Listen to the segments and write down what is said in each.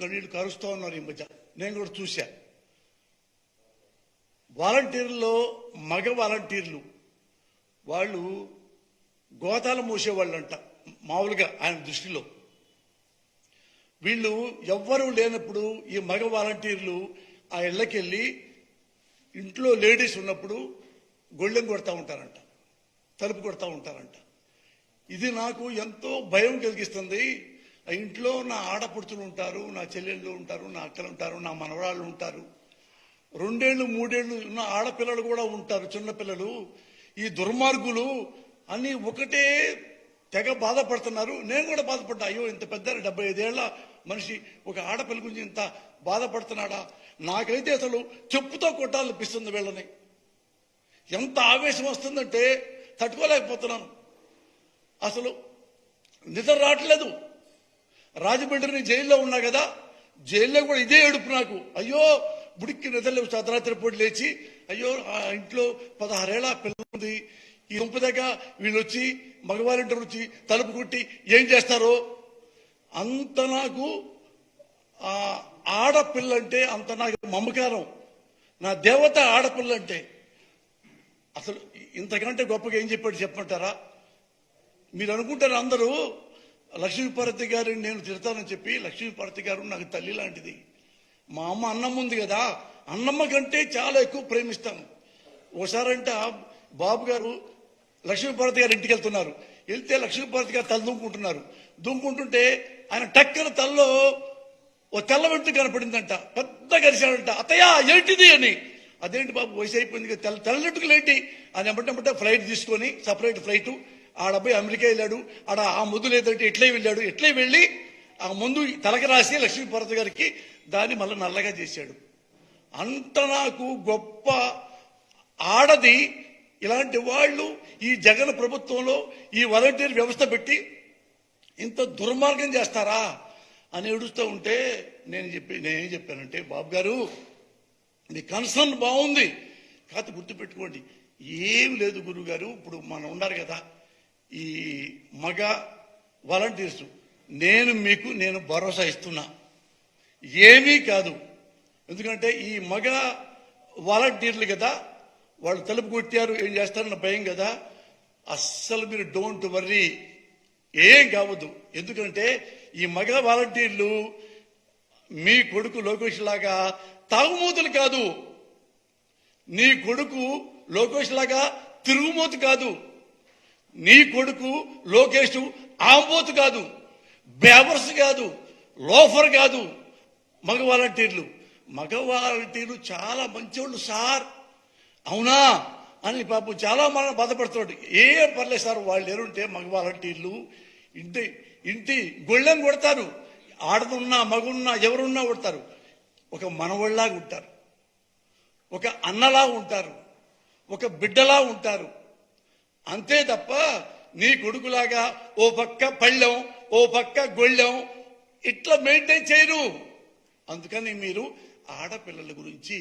కన్నీళ్ళు కారుస్తూ ఉన్నారు ఈ మధ్య. నేను కూడా చూశా. వాలంటీర్లో మగ వాలంటీర్లు వాళ్ళు గోతాలు మూసేవాళ్ళంట మామూలుగా ఆయన దృష్టిలో. వీళ్ళు ఎవ్వరూ లేనప్పుడు ఈ మగ వాలంటీర్లు ఆ ఇళ్ళకెళ్ళి ఇంట్లో లేడీస్ ఉన్నప్పుడు గొళ్ళెం కొడతా ఉంటారంట తలుపు కొడతా ఉంటారంట. ఇది నాకు ఎంతో భయం కలిగిస్తుంది. ఇంట్లో నా ఆడపడుచులు ఉంటారు నా చెల్లెళ్ళు ఉంటారు నా అక్కలు ఉంటారు నా మనవరాళ్ళు ఉంటారు. రెండేళ్ళు మూడేళ్ళు ఉన్న ఆడపిల్లలు కూడా ఉంటారు చిన్నపిల్లలు ఈ దుర్మార్గులు అన్ని ఒకటే తెగ బాధపడుతున్నారు. నేను కూడా బాధపడ్డా అయ్యో ఇంత పెద్ద డెబ్బై ఐదేళ్ళ మనిషి ఒక ఆడపిల్ల గురించి ఇంత బాధపడుతున్నాడా? నాకైతే అసలు చెప్పుతో కొట్టాలనిపిస్తుంది వీళ్ళని. ఎంత ఆవేశం వస్తుందంటే తట్టుకోలేకపోతున్నాను. అసలు నిద్ర రావట్లేదు. రాజమండ్రిని జైల్లో ఉన్నా కదా జైల్లో కూడా ఇదే ఏడుపు నాకు. అయ్యో బుడిక్కి నిద్రలేవు అర్ధరాత్రి పూట లేచి అయ్యో ఆ ఇంట్లో పదహారేళ్ళ పిల్ల ఉంది. ఈ గుంపు దగ్గర వీళ్ళు వచ్చి మగవారింటారు వచ్చి తలుపు కొట్టి ఏం చేస్తారో? అంత నాకు ఆ ఆడపిల్ల అంటే అంత నాకు మమకారం. నా దేవత ఆడపిల్ల అంటే అసలు ఇంతకంటే గొప్పగా ఏం చెప్పాడు చెప్పమంటారా? మీరు అనుకుంటారు అందరూ? లక్ష్మీపార్వతి గారిని నేను తిడతానని చెప్పి లక్ష్మీపార్వతి గారు నాకు తల్లి లాంటిది. మా అమ్మ అన్నం ఉంది కదా అన్నమ్మ కంటే చాలా ఎక్కువ ప్రేమిస్తాను. ఒకసారంట బాబు గారు లక్ష్మీపార్వతి గారి ఇంటికి వెళ్తున్నారు. వెళ్తే లక్ష్మీపార్వతి గారు తల దుంకుంటున్నారు. దుంకుంటుంటే ఆయన టక్కన తల్లో ఓ తెల్ల వెంట్రుక కనపడిందంట. పెద్ద గరిశాడంట అత్తయ్య ఏంటిది? అని. అదేంటి బాబు వయసు అయిపోయింది తెల్ల తెల్లట్టుకులు ఏంటి? అని ఎమ్మటెమ్మటే ఫ్లైట్ తీసుకొని సపరేట్ ఫ్లైట్ ఆడబ్బాయి అమెరికా వెళ్ళాడు. ఆడ ఆ ముందు లేదంటే ఎట్లే వెళ్ళాడు. ఎట్లే వెళ్ళి ఆ ముందు తలకి రాసి లక్ష్మీపార్వతి గారికి దాన్ని మళ్ళీ నల్లగా చేశాడు. అంత నాకు గొప్ప ఆడది ఇలాంటి వాళ్ళు ఈ జగన్ ప్రభుత్వంలో ఈ వాలంటీర్ వ్యవస్థ పెట్టి ఇంత దుర్మార్గం చేస్తారా అని ఏడుస్తూ ఉంటే నేను చెప్పి నేనేం చెప్పానంటే బాబు గారు మీ కన్సర్న్ బాగుంది. కాకపోతే గుర్తుపెట్టుకోండి. ఏం లేదు గురువు గారు ఇప్పుడు మనం ఉన్నారు కదా. ఈ మగ వాలంటీర్స్ నేను మీకు నేను భరోసా ఇస్తున్నా. ఏమీ కాదు. ఎందుకంటే ఈ మగ వాలంటీర్లు కదా వాళ్ళు తలుపు కొట్టారు ఏం చేస్తారన్న భయం కదా. అస్సలు మీరు డోంట్ వర్రీ. ఏం కావద్దు. ఎందుకంటే ఈ మగ వాలంటీర్లు మీ కొడుకు లోకేష్ లాగా తాగుమూతలు కాదు. నీ కొడుకు లోకేష్ లాగా తిరుగుమూతు కాదు. నీ కొడుకు లోకేష్ ఆంబోతు కాదు బేబర్స్ కాదు లోఫర్ కాదు మగ వాలంటీర్లు మగ వాలంటీర్లు చాలా మంచోళ్ళు సార్. అవునా? అని పాపం చాలా మనం బాధపడుతున్నాడు. ఏం పర్లేదు సార్ వాళ్ళు ఎరుంటే మగ వాలంటీర్లు ఇంటి ఇంటి గొళ్ళెం కొడతారు. ఆడదున్నా మగున్నా ఎవరున్నా కొడతారు. ఒక మనవళ్ళలాగా ఉంటారు. ఒక అన్నలా ఉంటారు. ఒక బిడ్డలా ఉంటారు. అంతే తప్ప నీ కొడుకులాగా ఓ పక్క పళ్ళెం ఓ పక్క గొళ్ళెం ఇట్లా మెయింటైన్ చేయరు అందుకని మీరు ఆడపిల్లల గురించి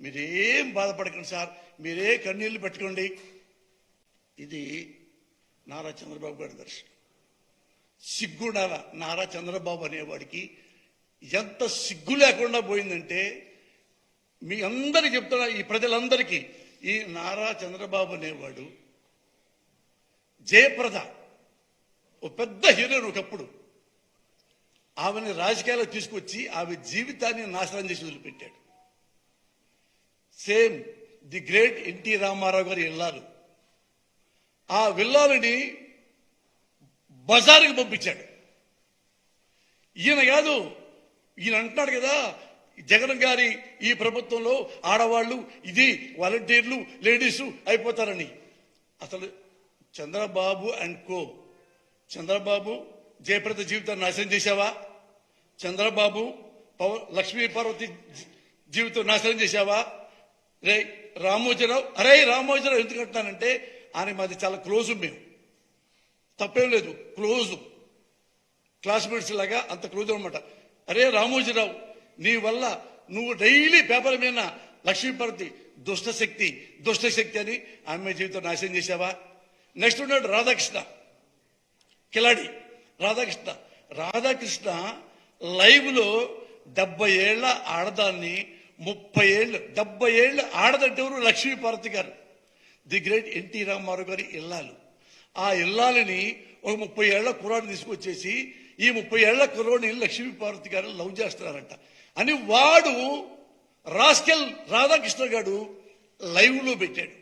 మీరేం బాధపడకండి సార్. మీరే కన్నీళ్ళు పెట్టుకోండి. ఇది నారా చంద్రబాబు గారి దర్శనం. సిగ్గుండాల నారా చంద్రబాబు అనేవాడికి ఎంత సిగ్గు లేకుండా పోయిందంటే మీ అందరికి చెప్తున్నా ఈ ప్రజలందరికీ ఈ నారా చంద్రబాబు అనేవాడు జయప్రద. ఓ పెద్ద హీరోయిన్ ఒకప్పుడు. ఆమెని రాజకీయాల్లో తీసుకొచ్చి ఆమె జీవితాన్ని నాశనం చేసి వదిలిపెట్టాడు. Same the great NT Ramarao గారి ఇల్లాలు. ఆ విల్లాలని బజారుకి పంపించాడు. ఈయన కాదు ఈయన అంటున్నాడు కదా జగన్ గారి ఈ ప్రభుత్వంలో ఆడవాళ్ళు ఇది వాలంటీర్లు లేడీసు అయిపోతారని. అసలు చంద్రబాబు అండ్ కో. చంద్రబాబు జయప్రద జీవితాన్ని నాశనం చేశావా? చంద్రబాబు పవ లక్ష్మీ పార్వతి జీవితం నాశనం చేశావా? రే రామోజీరావు అరే రామోజీరావు ఎందుకు అంటున్నానంటే ఆయన మాది చాలా క్లోజ్ మేము. తప్పేం లేదు క్లోజ్. క్లాస్మేట్స్ లాగా అంత క్లోజ్ అనమాట అరే రామోజీరావు నీ వల్ల నువ్వు డైలీ పేపర్ మీద లక్ష్మీపార్వతి దుష్టశక్తి దుష్టశక్తి అని ఆమె జీవితం నాశనం చేశావా? నెక్స్ట్ ఉన్నాడు రాధాకృష్ణ. కిలాడి. రాధాకృష్ణ. రాధాకృష్ణ లైవ్లో డెబ్బై ఏళ్ళ ఆడదాన్ని ముప్పై ఏళ్ళు డెబ్బై ఏళ్ళు ఆడదంటెవరు లక్ష్మీపార్వతి గారు. ది గ్రేట్ ఎన్టీ రామారావు గారి ఇల్లాలు. ఆ ఇల్లాలని ఒక ముప్పై ఏళ్ళ కుర్రాడిని తీసుకొచ్చేసి ఈ ముప్పై ఏళ్ళ కుర్రోడిని లక్ష్మీపార్వతి గారు లవ్ చేస్తున్నారంట. అని వాడు రాస్కెల్ రాధాకృష్ణ గారు లైవ్లో పెట్టాడు.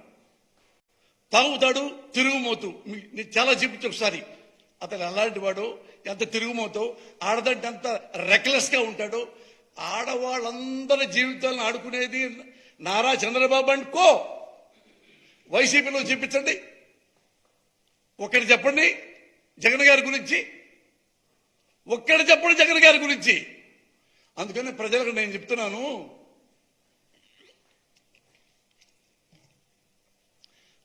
తాగుతాడు తిరుగుమోతు. చాలా చూపించు ఒకసారి. అతను అలాంటి వాడు ఎంత తిరుగుమోతో ఆడదంటే ఎంత రెక్లెస్గా ఉంటాడో ఆడవాళ్ళందరి జీవితాలను ఆడుకునేది నారా చంద్రబాబు అండ్ కో. వైసీపీలో చూపించండి. ఒక్కటి చెప్పండి జగన్ గారి గురించి. ఒక్కడు చెప్పండి జగన్ గారి గురించి. అందుకని ప్రజలకు నేను చెప్తున్నాను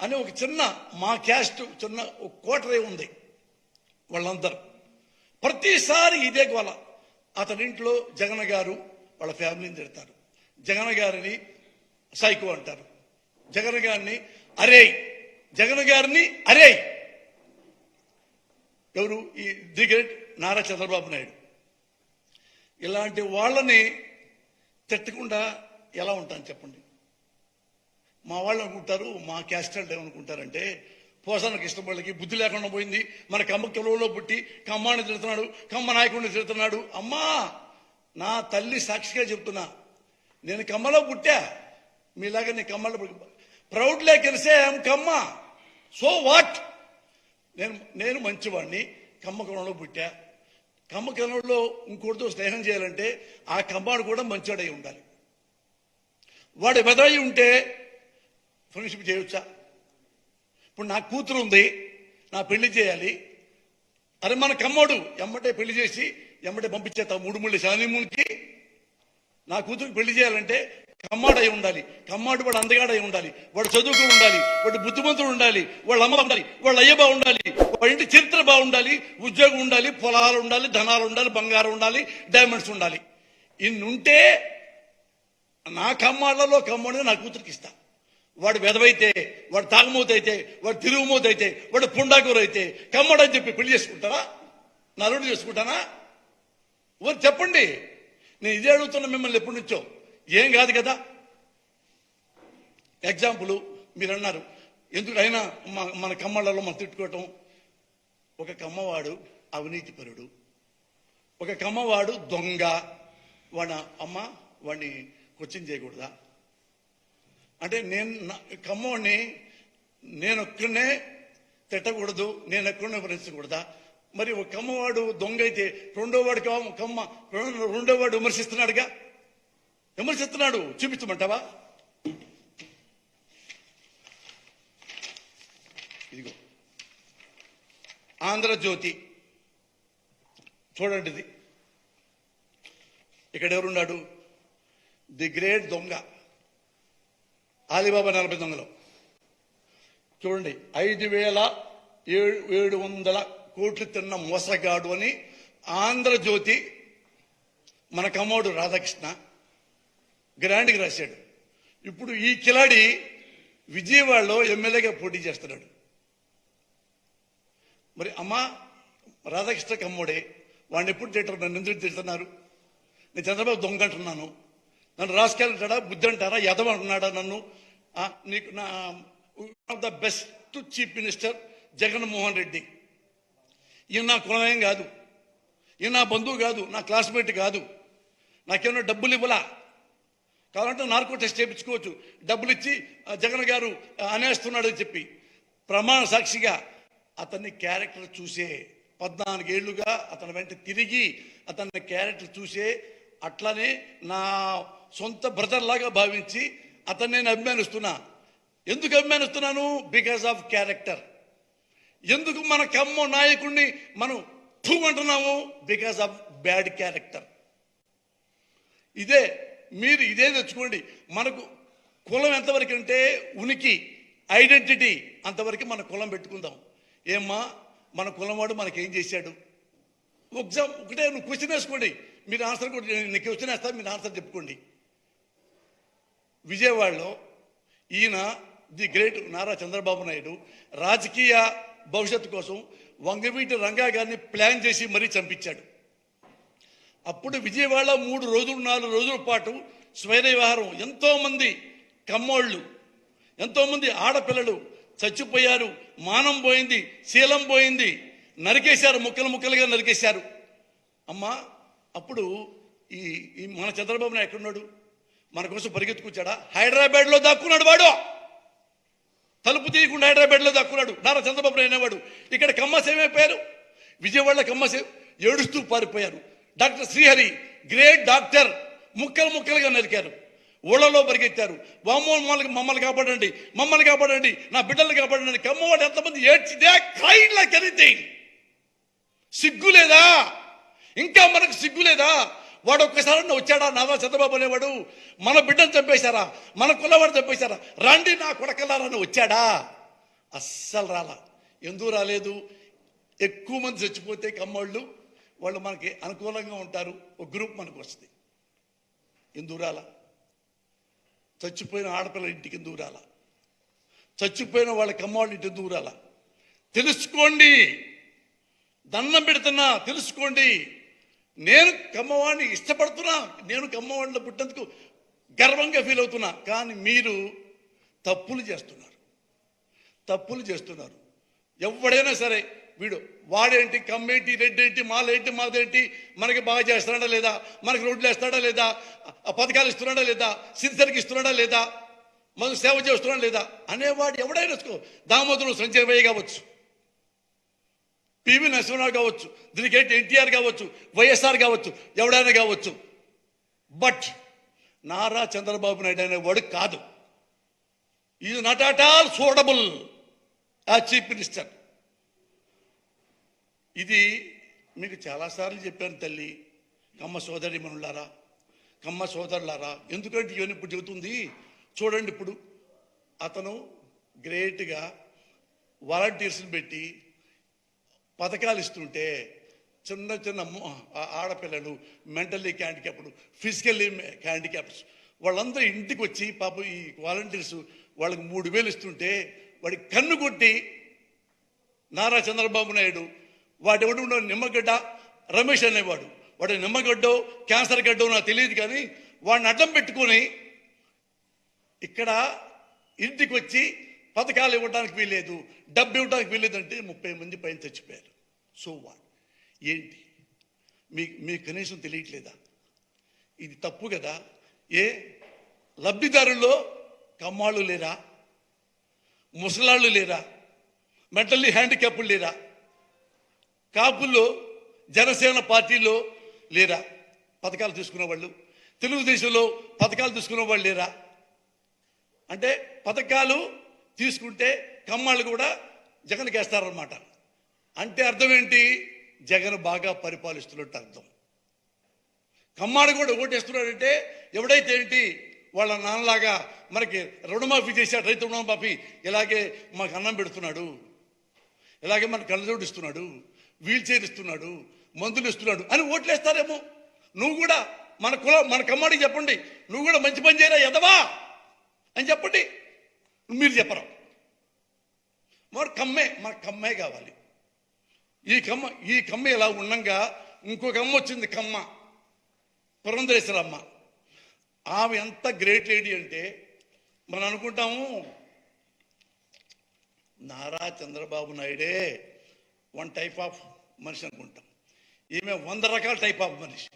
అని ఒక చిన్న మా క్యాస్ట్ చిన్న ఒక కోటరే ఉంది వాళ్ళందరూ. ప్రతిసారి ఇదే గోల. అతని ఇంట్లో జగన్ గారు వాళ్ళ ఫ్యామిలీని తిడతారు. జగన్ గారిని సైకో అంటారు. జగన్ గారిని అరే జగన్ గారిని అరే. ఎవరు? ఈ ది గ్రేట్ నారా చంద్రబాబు నాయుడు. ఇలాంటి వాళ్ళని తిట్టకుండా ఎలా ఉంటాను చెప్పండి? మా వాళ్ళు అనుకుంటారు మా క్యాస్ట్ అంటే ఏమనుకుంటారంటే పోసాన కృష్ణపల్లికి బుద్ధి లేకుండా పోయింది. మన కమ్మ కిలోలో పుట్టి కమ్మాని తిడుతున్నాడు కమ్మ నాయకుడిని తిడుతున్నాడు. అమ్మా నా తల్లి సాక్షిగా చెప్తున్నా నేను కమ్మలో పుట్టా. మీలాగా నేను కమ్మలో ప్రౌడ్ లేకెలిసే ఐఎమ్ కమ్మ. So what? నేను నేను మంచివాడిని కమ్మ కులంలో పుట్టా. కమ్మ కులంలో ఇంకోటితో స్నేహం చేయాలంటే ఆ కమ్మాడు కూడా మంచివాడై ఉండాలి. వాడు బెదరై ఉంటే ఫ్రెండ్షిప్ చేయొచ్చా? ఇప్పుడు నా కూతురు ఉంది నా పెళ్ళి చేయాలి. అరే మన కమ్మోడు ఎమ్మటే పెళ్ళి చేసి ఎమ్మటే పంపించేస్తాం మూడు మూడు శానిమూనికి నా కూతురికి పెళ్ళి చేయాలంటే కమ్మాడై ఉండాలి. కమ్మాడు వాడు అందగాడై ఉండాలి. వాడు చదువుకు ఉండాలి. వాడు బుద్ధిమంతుడు ఉండాలి. వాళ్ళ అమ్మ ఉండాలి. వాళ్ళ అయ్య బాగుండాలి వాళ్ళ ఇంటి చరిత్ర బాగుండాలి. ఉద్యోగం ఉండాలి. పొలాలు ఉండాలి. ధనాలు ఉండాలి. బంగారం ఉండాలి. డైమండ్స్ ఉండాలి. ఇన్నుంటే నా కమ్మాళ్ళలో కమ్మడిని నా కూతురికి ఇస్తా. వాడు వెదవైతే వాడు తాగుమూత అయితే వాడు తిరుగుమూత అయితే వాడు పుండాకూర అయితే కమ్మడని చెప్పి పెళ్ళి చేసుకుంటారా నలుడు చేసుకుంటానా? ఊరు చెప్పండి. నేను ఇదే అడుగుతున్నా మిమ్మల్ని ఎప్పటి నుంచో. ఏం కాదు కదా? ఎగ్జాంపుల్ మీరు అన్నారు ఎందుకు అయినా మా- మన కమ్మళ్ళలో మనం తిట్టుకోవటం. ఒక కమ్మవాడు అవినీతిపరుడు ఒక కమ్మవాడు దొంగ. వాడి అమ్మ వాడిని క్వశ్చన్ చేయకూడదా? అంటే నేను నా- కమ్మవాడిని నేను ఒక్కనే తిట్టకూడదు నేను ఎక్కడనే విమర్శించకూడదా? మరి ఒక కమ్మవాడు దొంగ అయితే రెండో వాడు కమ్మ కమ్మ రెండో- వాడు విమర్శిస్తున్నాడుగా? విమర్శిస్తున్నాడు చూపించమంటావా? ఇదిగో. ఆంధ్రజ్యోతి చూడండి ఇది ఇక్కడ ఎవరున్నాడు? ది గ్రేట్ దొంగ. ఆలిబాబా నలభై తొమ్మిదిలో. చూడండి ఐదు వేల ఏడు ఏడు వందల కోట్లు తిన్న మోసగాడు అని ఆంధ్రజ్యోతి మన కమ్మోడు రాధాకృష్ణ గ్రాండ్కి రాశాడు. ఇప్పుడు ఈ కిలాడి విజయవాడలో ఎమ్మెల్యేగా పోటీ చేస్తున్నాడు. మరి అమ్మ రాధాకృష్ణ కమ్మోడే వాడిని ఎప్పుడు తింటారు నన్ను ఎందుకు తిడుతున్నారు? నేను చంద్రబాబు దొంగ అంటున్నాను. నన్ను రాసుకెళ్తాడా బుద్ధి అంటారా? యదవ అంటున్నాడా నన్ను? నీకు నా of the best chief minister Jaganmohan Reddy. ఈయన నా కులమేం కాదు. ఈయన నా బంధువు కాదు నా క్లాస్మేట్ కాదు. నాకేమన్నా డబ్బులు ఇవ్వలా? కావాలంటే నార్కో టెస్ట్ చేయించుకోవచ్చు. డబ్బులు ఇచ్చి జగన్ గారు అనేస్తున్నాడు అని చెప్పి. ప్రమాణ సాక్షిగా అతన్ని క్యారెక్టర్ చూసే పద్నాలుగేళ్ళుగా అతని వెంట తిరిగి అతని క్యారెక్టర్ చూసే అట్లనే నా సొంత బ్రదర్ లాగా భావించి అతన్ని నేను అభిమానిస్తున్నా. ఎందుకు అభిమానిస్తున్నాను? బికాస్ ఆఫ్ క్యారెక్టర్ ఎందుకు మన కమ్మ నాయకుడిని మనం థూ అంటున్నాము బికాస్ ఆఫ్ బ్యాడ్ క్యారెక్టర్ ఇదే మీరు ఇదే తెచ్చుకోండి. మనకు కులం ఎంతవరకు అంటే ఉనికి ఐడెంటిటీ అంతవరకు మన కులం పెట్టుకుందాం. ఏమ్మా మన కులం వాడు మనకేం చేశాడు? ఎగ్జామ్ ఒకటే నువ్వు క్వశ్చన్ వేసుకోండి. మీరు ఆన్సర్ కూడా నేను క్వశ్చన్ వేస్తా మీరు ఆన్సర్ చెప్పుకోండి. విజయవాడలో ఈయన ది గ్రేట్ నారా చంద్రబాబు నాయుడు రాజకీయ భవిష్యత్తు కోసం వంగవీటి రంగా గారిని ప్లాన్ చేసి మరీ చంపించాడు. అప్పుడు విజయవాడ మూడు రోజులు నాలుగు రోజుల పాటు స్వైర విహారం ఎంతోమంది కమ్మోళ్ళు ఎంతోమంది ఆడపిల్లలు చచ్చిపోయారు. మానం పోయింది శీలం పోయింది. నరికేశారు ముక్కలు ముక్కలుగా నరికేశారు. అమ్మా అప్పుడు ఈ ఈ మన చంద్రబాబు నాయుడు ఎక్కడున్నాడు? మన కోసం పరిగెత్తుకొచ్చాడా? హైదరాబాద్లో దాక్కున్నాడు వాడు. తలుపు తీయకుండా హైదరాబాద్లో దాక్కున్నాడు. నారా చంద్రబాబు నాయుడు అనేవాడు. ఇక్కడ కమ్మస్ ఏమైపోయారు విజయవాడలో కమ్మస్ ఏడుస్తూ పారిపోయారు. డాక్టర్ శ్రీహరి గ్రేట్ డాక్టర్ ముక్కలు ముక్కలుగా నరికారు. ఊళ్ళలో పరిగెత్తారు. వామ్మో మమ్మల్ని మమ్మల్ని కాపాడండి మమ్మల్ని కాపాడండి నా బిడ్డల్ని కాపాడండి. కమ్మవాడు ఎంతమంది ఏడ్చిదే క్రైడ్ లైక్ ఎనీథింగ్ సిగ్గు లేదా? ఇంకా మనకు సిగ్గు లేదా? వాడు ఒక్కసారి వచ్చాడా? నాదా చంద్రబాబు అనేవాడు. మన బిడ్డను చంపేశారా? మన కులవాడు చంపేశారా? రండి నా కొడకలారని వచ్చాడా? అస్సలు రాలా. ఎందుకు రాలేదు? ఎక్కువ మంది చచ్చిపోతే కమ్మోళ్ళు. వాళ్ళు మనకి అనుకూలంగా ఉంటారు. ఒక గ్రూప్ మనకు వస్తుంది. ఎందుకు రాలా? చచ్చిపోయిన ఆడపిల్ల ఇంటికి ఎందుకు రాలా? చచ్చిపోయిన వాళ్ళ కమ్మవాళ్ళ ఇంటి ఎందుకు రాలా? తెలుసుకోండి. దండం పెడుతున్నా తెలుసుకోండి. నేను కమ్మవాడిని ఇష్టపడుతున్నా నేను కమ్మవాడిలో పుట్టినందుకు గర్వంగా ఫీల్ అవుతున్నా. కానీ మీరు తప్పులు చేస్తున్నారు. తప్పులు చేస్తున్నారు. ఎవడైనా సరే వీడు వాడేంటి కమ్మేంటి రెడ్డేంటి మాలేంటి మాదేంటి మనకి బాగా చేస్తున్నాడా లేదా మనకి రోడ్లు వేస్తాడా లేదా పథకాలు ఇస్తున్నాడా లేదా సిరిసరికి ఇస్తున్నాడా లేదా మనకు సేవ చేస్తున్నాడా లేదా అనేవాడు ఎవడైనా దామోదరుడు సంజయ్ కావచ్చు. పివి నరసింహరావు కావచ్చు దీనికి ఏంటి ఎన్టీఆర్ కావచ్చు వైఎస్ఆర్ కావచ్చు ఎవడైనా కావచ్చు. బట్ నారా చంద్రబాబు నాయుడు అనేవాడు కాదు. ఇది నాట్ అట్ ఆల్ సూడబుల్ ఆ చీఫ్ మినిస్టర్ ఇది మీకు చాలాసార్లు చెప్పాను తల్లి. కమ్మ సోదరి మనులారా కమ్మ సోదరులారా ఎందుకంటే ఇవన్నీ ఇప్పుడు చెబుతుంది. చూడండి ఇప్పుడు అతను గ్రేట్గా వాలంటీర్స్ని పెట్టి పథకాలు ఇస్తుంటే చిన్న చిన్న ఆ- ఆడపిల్లలు మెంటల్లీ హ్యాండిక్యాప్డ్ ఫిజికల్లీ హ్యాండిక్యాప్డ్స్ వాళ్ళందరూ ఇంటికి వచ్చి పాప ఈ వాలంటీర్స్ వాళ్ళకి మూడు వేలు ఇస్తుంటే వాడి కన్ను కొట్టి నారా చంద్రబాబు నాయుడు వాడు ఎవడు నిమ్మగడ్డ రమేష్ అనేవాడు. వాడు నిమ్మగడ్డో క్యాన్సర్ గడ్డో నాకు తెలియదు కానీ వాడిని అడ్డం పెట్టుకొని ఇక్కడ ఇంటికి వచ్చి పథకాలు ఇవ్వడానికి వీల్లేదు డబ్బు ఇవ్వడానికి వీల్లేదు అంటే ముప్పై మంది పైన చచ్చిపోయారు సో వాట్ ఏంటి? మీ మీకు కనీసం తెలియట్లేదా? ఇది తప్పు కదా. ఏ? లబ్ధిదారుల్లో కమ్మాళ్ళు లేరా? ముసలాళ్ళు లేరా? మెంటల్లీ హ్యాండిక్యాప్లు లేరా? కాపుల్లో జనసేన పార్టీలో లేరా? పథకాలు తీసుకున్న వాళ్ళు. తెలుగుదేశంలో పథకాలు తీసుకున్న వాళ్ళు లేరా? అంటే పథకాలు తీసుకుంటే కమ్మాళ్ళు కూడా జగన్కి వేస్తారనమాట అంటే అర్థం ఏంటి జగన్ బాగా పరిపాలిస్తున్నట్టు అర్థం. కమ్మాడు కూడా ఓటేస్తున్నాడంటే ఎవడైతే ఏంటి? వాళ్ళ నాన్నలాగా మనకి రుణమాఫీ చేశాడు రైతు రుణమాఫీ ఇలాగే మాకు అన్నం పెడుతున్నాడు. ఇలాగే మన కళ్ళజోడు ఇస్తున్నాడు. వీల్ చైర్ ఇస్తున్నాడు. మందులు ఇస్తున్నాడు అని ఓట్లేస్తారేమో. నువ్వు కూడా మన కుల మన కమ్మాడికి చెప్పండి. నువ్వు కూడా మంచి పని చేయరా ఎదవా అని చెప్పండి. మీరు చెప్పరు? మరి కమ్మే మాకు కమ్మే కావాలి. ఈ కమ్మ ఈ కమ్మ ఇలా ఉండంగా ఇంకొక అమ్మ వచ్చింది కమ్మ. పురంధరేశ్వరమ్మ. ఆమె ఎంత గ్రేట్ లేడీ అంటే మనం అనుకుంటాము నారా చంద్రబాబు నాయుడే వన్ టైప్ ఆఫ్ మనిషి అనుకుంటాం. ఈమె వంద రకాల టైప్ ఆఫ్ మనిషి.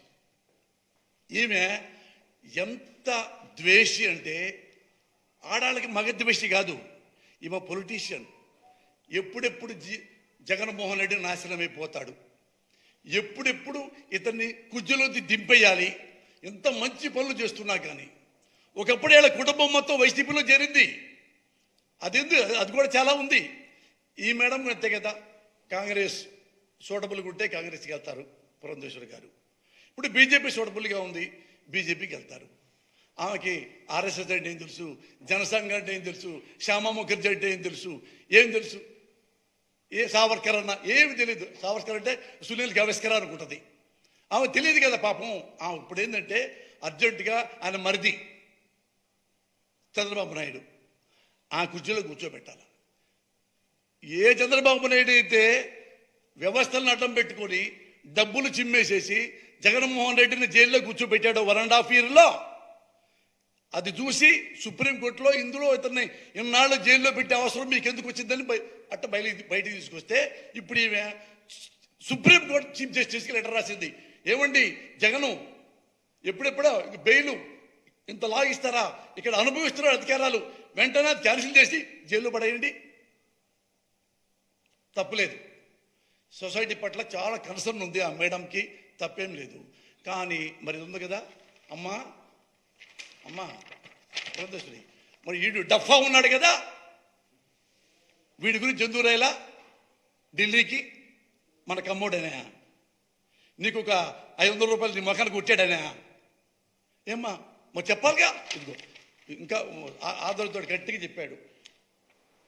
ఈమె ఎంత ద్వేషి అంటే ఆడాళ్ళకి మగ ద్వేషి కాదు ఈమె పొలిటీషియన్ ఎప్పుడెప్పుడు జీ జగన్మోహన్ రెడ్డి నాశనమైపోతాడు. ఎప్పుడెప్పుడు ఇతన్ని కుజ్జలోకి దింపేయాలి ఎంత మంచి పనులు చేస్తున్నా కానీ ఒకప్పుడు వీళ్ళ కుటుంబం మొత్తం వైసీపీలో చేరింది. అది అది కూడా చాలా ఉంది. ఈ మేడం అంతే కదా కాంగ్రెస్ సూటబుల్గా ఉంటే కాంగ్రెస్కి వెళ్తారు పురంధేశ్వర్ గారు. ఇప్పుడు బీజేపీ సూటబుల్గా ఉంది బీజేపీకి వెళ్తారు. ఆమెకి ఆర్ఎస్ఎస్ అంటే ఏం తెలుసు? జనసంఘ అంటే ఏం తెలుసు? శ్యామా ముఖర్జీ అంటే ఏం తెలుసు? ఏం తెలుసు? ఏ సావర్కర్ అన్న ఏమి తెలియదు సావర్కర్ అంటే సునీల్ గవేస్కర్ అనుకుంటుంది. ఆమె తెలియదు కదా పాపం. ఆమె ఇప్పుడు ఏంటంటే అర్జెంటుగా ఆయన మరిది చంద్రబాబు నాయుడు. ఆ కుర్చీలో కూర్చోబెట్టాలి. ఏ చంద్రబాబు నాయుడు అయితే వ్యవస్థలను అడ్డం పెట్టుకొని డబ్బులు చిమ్మేసేసి జగన్మోహన్ రెడ్డిని జైల్లో కూర్చోబెట్టాడు వన్ అండ్ హాఫ్ ఇయర్లో అది చూసి సుప్రీంకోర్టులో ఇందులో ఇతన్ని ఇన్నాళ్ళు జైల్లో పెట్టే అవసరం మీకు ఎందుకు వచ్చిందని అట్ట బయట బయటికి తీసుకొస్తే ఇప్పుడు ఈమె సుప్రీంకోర్టు చీఫ్ జస్టిస్కి లెటర్ రాసింది. ఏమండి జగను ఎప్పుడెప్పుడో బెయిలు ఇంత లాగిస్తారా? ఇక్కడ అనుభవిస్తున్న అధికారాలు. వెంటనే క్యాన్సిల్ చేసి జైల్లో పడేయండి. తప్పులేదు. సొసైటీ పట్ల చాలా కన్సర్న్ ఉంది ఆ మేడంకి. తప్పేం లేదు. కానీ మరి ఉంది కదా. అమ్మా అమ్మా పురంధేశ్వరి మరి వీడు డఫా ఉన్నాడు కదా? వీడి గురించి ఎందుకు రాయలా? ఢిల్లీకి మన కమ్ముడనే. నీకు ఒక ఐదు వందల రూపాయలు నీ మొఖానికి కొట్టాడనే. ఏమ్మా మరి చెప్పాలిగా? ఇదిగో ఇంకా ఆ- గట్టిగా చెప్పాడు.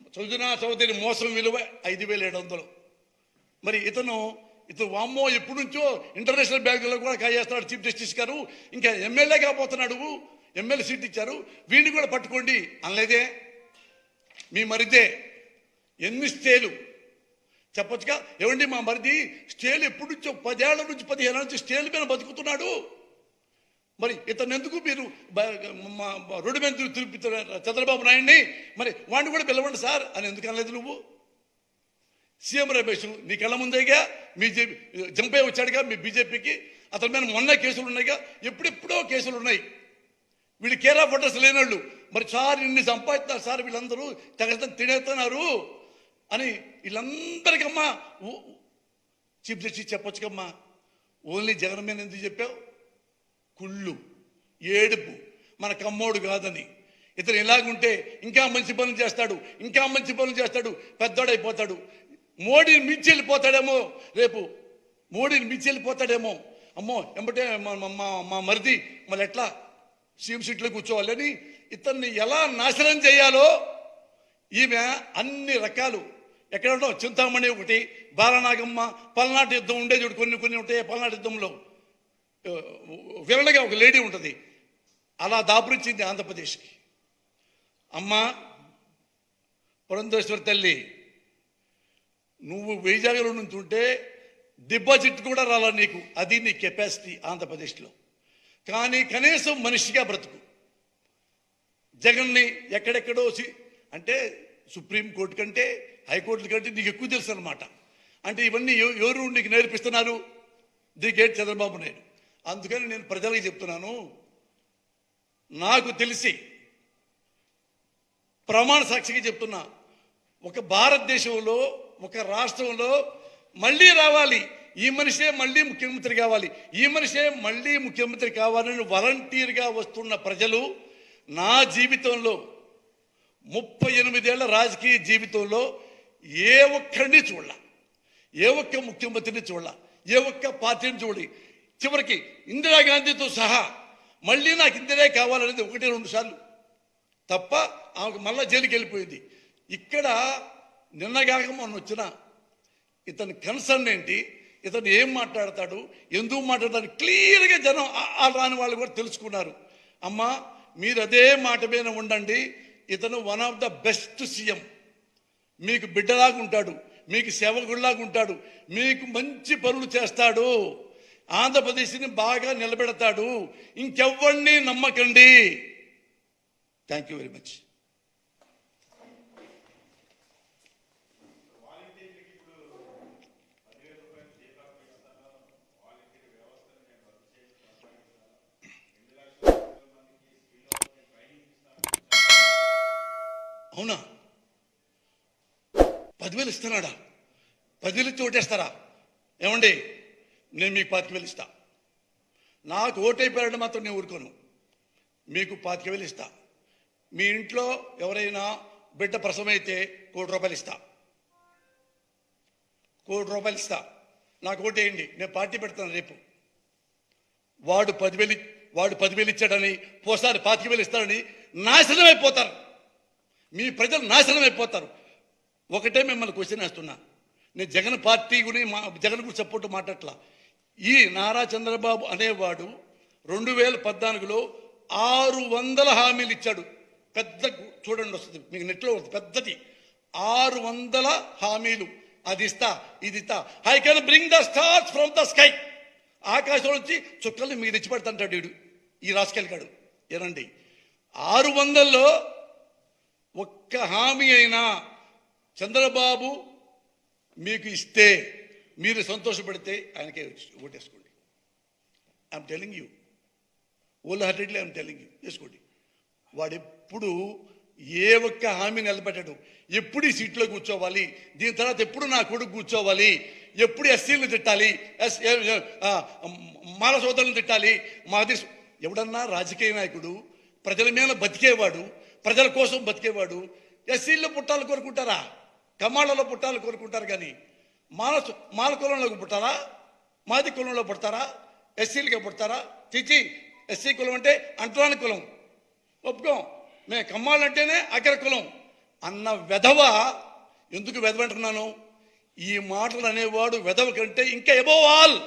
చదువునా చౌదరి మోసం విలువ ఐదు వేల ఏడు వందలు. మరి ఇతను ఇతను వామ్మో ఎప్పటి నుంచో ఇంటర్నేషనల్ బ్యాంకులో కూడా కాజేస్తున్నాడు చీఫ్ జస్టిస్ గారు. ఇంకా ఎమ్మెల్యే కాబోతున్నాడు ఎమ్మెల్యే సీట్ ఇచ్చారు. వీడిని కూడా పట్టుకోండి అనలేదే. మీ మరిదే. ఎన్ని స్టేలు? చెప్పొచ్చుగా? ఏమండి మా మరిది స్టేలు ఎప్పుడు నుంచో పదేళ్ళ నుంచి పదిహేను నుంచి స్టేల్ మీద బతుకుతున్నాడు? మరి ఇతను ఎందుకు మీరు రెండు మా- మీద చంద్రబాబు నాయుడిని? మరి వాడిని కూడా పిలవండి సార్ అని ఎందుకు అనలేదు నువ్వు? సీఎం రమేష్ నీ కళ్ళ ముందేగా మీ జంపే వచ్చాడుగా మీ బీజేపీకి. అతని మీద మొన్న కేసులు ఉన్నాయిగా ఎప్పుడెప్పుడో కేసులు ఉన్నాయి వీళ్ళు కేరా ఫోటోస్ లేనోళ్ళు. మరి సార్ ఇన్ని సంపాదిస్తారు సార్ వీళ్ళందరూ తగతం తినేస్తున్నారు అని వీళ్ళందరికమ్మా చీఫ్ జస్టిస్ చెప్పొచ్చుకమ్మా ఓన్లీ జగన్ మీద ఎందుకు చెప్పావు? కుళ్ళు ఏడుపు. మన కమ్మోడు కాదని. ఇతను ఇలాగుంటే ఇంకా మంచి పనులు చేస్తాడు ఇంకా మంచి పనులు చేస్తాడు పెద్దోడైపోతాడు. మోడీని మించి వెళ్ళిపోతాడేమో రేపు. మోడీని మించి వెళ్ళిపోతాడేమో అమ్మో ఎంబటే మా మా- మా మరిది మళ్ళీ ఎట్లా? సీఎం సీట్లో కూర్చోవాలని ఇతన్ని ఎలా నాశనం చేయాలో ఈమె అన్ని రకాలు. ఎక్కడ ఉండవు చింతామణి ఒకటి బాలనాగమ్మ పల్నాటి యుద్ధం ఉండేది చూడు కొన్ని కొన్ని ఉంటాయి పల్నాటి యుద్ధంలో. విరళగా ఒక లేడీ ఉంటుంది. అలా దాపురించింది ఆంధ్రప్రదేశ్కి. అమ్మ పురంధేశ్వరి తల్లి నువ్వు వైజాగ్లో నుంచి ఉంటే డిపాజిట్ కూడా రాలా నీకు. అది నీ కెపాసిటీ ఆంధ్రప్రదేశ్లో. కానీ కనీసం మనిషిగా బ్రతుకు. జగన్ని ఎక్కడెక్కడో అంటే సుప్రీం కోర్టు కంటే హైకోర్టు కంటే నీకు ఎక్కువ తెలుసు అనమాట అంటే ఇవన్నీ ఎవరు నీకు నేర్పిస్తున్నారు? The great Chandrababu Naidu. అందుకని నేను ప్రజలకు చెప్తున్నాను నాకు తెలిసి ప్రమాణ సాక్షిగా చెప్తున్నా ఒక భారతదేశంలో ఒక రాష్ట్రంలో మళ్ళీ రావాలి. ఈ మనిషే మళ్ళీ ముఖ్యమంత్రి కావాలి. ఈ మనిషే మళ్ళీ ముఖ్యమంత్రి కావాలని వాలంటీర్గా వస్తున్న ప్రజలు నా జీవితంలో ముప్పై ఎనిమిదేళ్ళ రాజకీయ జీవితంలో ఏ ఒక్కరిని చూడాల. ఏ ఒక్క ముఖ్యమంత్రిని చూడాల. ఏ ఒక్క పార్టీని చూడి చివరికి ఇందిరాగాంధీతో సహా మళ్ళీ నాకు ఇందిరే కావాలనేది ఒకటి రెండు సార్లు తప్ప ఆమెకు మళ్ళా జైలుకి వెళ్ళిపోయింది. ఇక్కడ నిన్నగాక మొన్న వచ్చిన ఇతని కన్సర్న్ ఏంటి? ఇతను ఏం మాట్లాడతాడు ఎందుకు మాట్లాడతాడు క్లియర్గా జనం రాని వాళ్ళు కూడా తెలుసుకున్నారు. అమ్మా మీరు అదే మాట మీద ఉండండి ఇతను one of the best CM. మీకు బిడ్డలాగా ఉంటాడు మీకు సేవకుడిలాగా ఉంటాడు మీకు మంచి పనులు చేస్తాడు. ఆంధ్రప్రదేశ్ని బాగా నిలబెడతాడు. ఇంకెవ్వడిని నమ్మకండి. థ్యాంక్ యూ వెరీ మచ్ అవునా? పదివేలు ఇస్తున్నాడా పదివేలు ఇచ్చి ఓటేస్తారా? ఏమండి? నేను మీకు పాతిక వేలు ఇస్తా. నాకు ఓటైపోయాడు మాత్రం నేను ఊరుకోను. మీకు పాతిక వేలు ఇస్తా. మీ ఇంట్లో ఎవరైనా బిడ్డ ప్రసవమైతే కోటి రూపాయలు ఇస్తా. కోటి రూపాయలు ఇస్తా. నాకు ఓటేయండి. నేను పార్టీ పెడతాను రేపు. వాడు పదివేలు వాడు పదివేలు ఇచ్చాడని పోసారి పాతిక వేలు ఇస్తాడని నాశనం అయిపోతారు మీ ప్రజలు నాశనం అయిపోతారు. ఒకటే మిమ్మల్ని క్వశ్చన్ వేస్తున్నా. నేను జగన్ పార్టీ గురించి మా జగన్ గురించి సపోర్ట్ మాట్లాడట్లా. ఈ నారా చంద్రబాబు అనేవాడు రెండు వేల పద్నాలుగులో ఆరు వందల హామీలు ఇచ్చాడు. పెద్ద చూడండి వస్తుంది మీకు నెట్లో వస్తుంది పెద్దది. ఆరు వందల హామీలు. అది ఇస్తా ఇది ఇస్తా. I can bring the stars from the sky ఆకాశం నుంచి చుక్కల్ని మీకు తెచ్చి పెడతాంటాడు వీడు. ఈ రాసుకెళ్ళికాడు ఏనండి ఆరు వందల్లో ఒక్క హామీ అయినా చంద్రబాబు మీకు ఇస్తే మీరు సంతోషపడితే ఆయనకే ఓటేసుకోండి. I'm telling you wholeheartedly I'm telling you చేసుకోండి వాడు ఎప్పుడు ఏ ఒక్క హామీ నిలబెట్టడు. ఎప్పుడు ఈ సీట్లో కూర్చోవాలి దీని తర్వాత ఎప్పుడు నా కొడుకు కూర్చోవాలి ఎప్పుడు ఎస్సీలను తిట్టాలి ఎస్ మాల సోదరులను తిట్టాలి మాది ఎవడన్నా రాజకీయ నాయకుడు ప్రజల మీద బతికేవాడు ప్రజల కోసం బతికేవాడు. ఎస్సీల్లో పుట్టాలు కోరుకుంటారా? కమ్మాళ్ళలో పుట్టాలు కోరుకుంటారు కానీ మాల మాల కులంలోకి పుట్టారా? మాది కులంలో పుడతారా? ఎస్సీలకే పుడతారా? చిచి ఎస్సీ కులం అంటే అంటరాని కులం. ఒప్పుకోం మేము కమ్మాలంటేనే అగ్ర కులం. అన్న వెధవ ఎందుకు వెధవ అంటున్నాను? ఈ మాటలు అనేవాడు వెధవ కంటే ఇంకా ఎబోవ్ ఆల్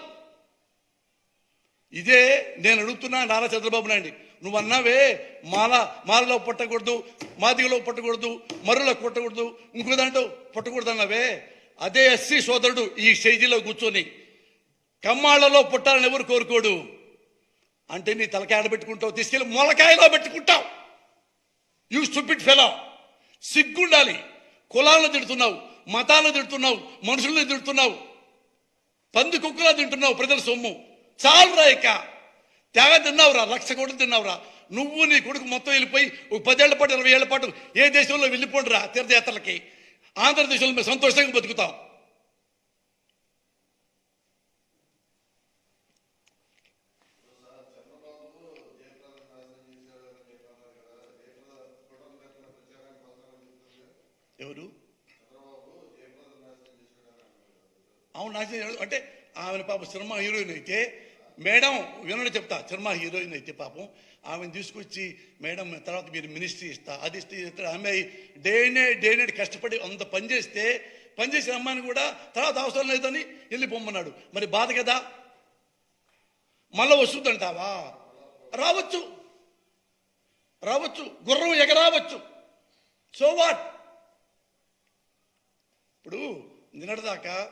ఇదే నేను అడుగుతున్నా నారా చంద్రబాబు నాయుడు నువ్వు అన్నావే మాల మాలలో పుట్టకూడదు మాదిగలో పుట్టకూడదు మరులో పుట్టకూడదు ఇంకో దాంట్లో పుట్టకూడదు అన్నావే అదే ఎస్సీ సోదరుడు ఈ స్టేజీలో కూర్చొని కమ్మాళ్ళలో పుట్టాలని ఎవరు కోరుకోడు? అంటే నీ తలకాయ పెట్టుకుంటావు తీసుకెళ్ళి మొలకాయలో పెట్టుకుంటావు. యూ స్టూపిడ్ ఫెలో సిగ్గుండాలి. కులాలను తిడుతున్నావు మతాలను తిడుతున్నావు మనుషులను తిడుతున్నావు పంది కుక్కలా తింటున్నావు ప్రజల సొమ్ము. చాలురా రాయక తెగ తిన్నావురా లక్ష కోట్లు తిన్నావురా. నువ్వు నీ కొడుకు మొత్తం వెళ్ళిపోయి ఒక పదేళ్ళ పాటు ఇరవై ఏళ్ళ పాటు ఏ దేశంలో వెళ్ళిపోండిరా తీర్థయాత్రలకి? ఆంధ్రదేశంలో మేము సంతోషంగా బతుకుతాం. ఎవరు? అవును నాశనం అంటే ఆమె పాప సినిమా హీరోయిన్ అయితే మేడం వినండి చెప్తా. సినిమా హీరోయిన్ అయితే పాపం. ఆమెను తీసుకొచ్చి మేడం తర్వాత మీరు మినిస్ట్రీ ఇస్తా. అది ఇస్తే ఆమె డేనే డేనే కష్టపడి అంత పనిచేస్తే పని అమ్మాయిని కూడా తర్వాత అవసరం లేదని వెళ్ళి పొమ్మన్నాడు. మరి బాధ కదా? మళ్ళా వస్తుందంటావా? రావచ్చు. రావచ్చు. గుర్రం ఎగరావచ్చు. So what? ఇప్పుడు నిన్నటిదాకా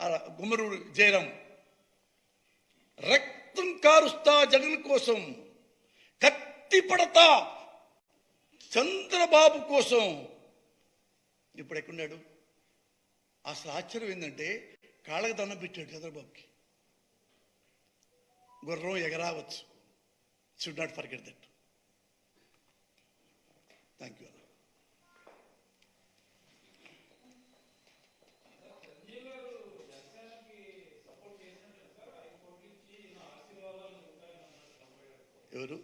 ఆ గుమ్మరుడు జయరాం రక్తం కారుస్తా జగన్ కోసం కత్తి పడతా చంద్రబాబు కోసం. ఇప్పుడు ఎక్కడున్నాడు? అసలు ఆశ్చర్యం ఏంటంటే కాళ్ళకి దండం పెట్టాడు చంద్రబాబుకి. గుర్రం ఎగరావచ్చు. Should not forget that thank you ఎవరు